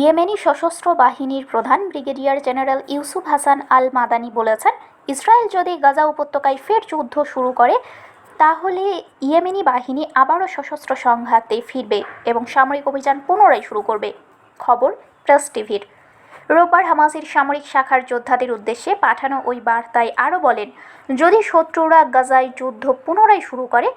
Yemeni সশস্ত্র বাহিনীর প্রধান brigadier general Yusuf Hasan al Madani বলেছেন, ইসরায়েল যদি গাজা উপত্যকায় ফের যুদ্ধ শুরু করে, তাহলে ইয়েমেনি বাহিনী আবারও সশস্ত্র সংঘাতে ফিরবে এবং সামরিক অভিযান পুনরায় শুরু করবে। খবর প্রেস টিভির। রোববার হামাসের সামরিক শাখার যোদ্ধাদের উদ্দেশ্যে পাঠানো ওই বার্তায় আরও বলেন, যদি শত্রুরা গাজায় যুদ্ধ পুনরায় শুরু করে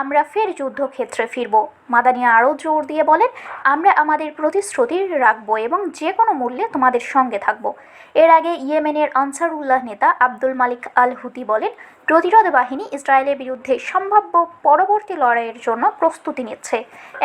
আমরা ফের যুদ্ধক্ষেত্রে ফিরব। মাদানি আরও জোর দিয়ে বলেন, আমরা আমাদের প্রতিশ্রুতি রাখব এবং যে কোনো মূল্যে তোমাদের সঙ্গে থাকব। এর আগে ইয়েমেনের আনসারুল্লাহ নেতা আব্দুল মালিক আল হুতি বলেন, প্রতিরোধ বাহিনী ইসরায়েলের বিরুদ্ধে সম্ভাব্য পরবর্তী লড়াইয়ের জন্য প্রস্তুতি নিচ্ছে।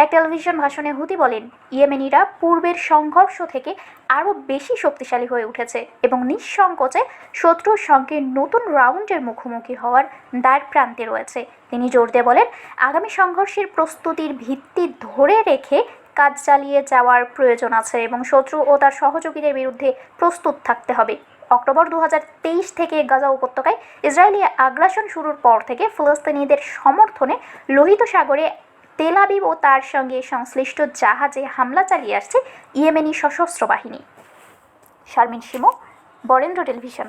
এক টেলিভিশন ভাষণে হুতি বলেন, ইয়েমেনিরা পূর্বের সংঘর্ষ থেকে আরও বেশি শক্তিশালী হয়ে উঠেছে এবং নিঃসংকোচে শত্রুর সঙ্গে নতুন রাউন্ডের মুখোমুখি হওয়ার দ্বার প্রান্তে রয়েছে। তিনি জোর দিয়ে বলেন, আগামী সংঘর্ষের প্রস্তুতির ভিত্তি ধরে রেখে কাজ চালিয়ে যাওয়ার প্রয়োজন আছে এবং শত্রু ও তার সহযোগীদের বিরুদ্ধে প্রস্তুত থাকতে হবে। অক্টোবর দু হাজার তেইশ থেকে গাজা উপত্যকায় ইসরায়েলি আগ্রাসন শুরুর পর থেকে ফিলিস্তিনিদের সমর্থনে লোহিত সাগরে তেলাবিব ও তার সঙ্গে সংশ্লিষ্ট জাহাজে হামলা চালিয়ে আসছে ইয়েমেনি সশস্ত্র বাহিনী। Sharmin Shimu, Barendra television.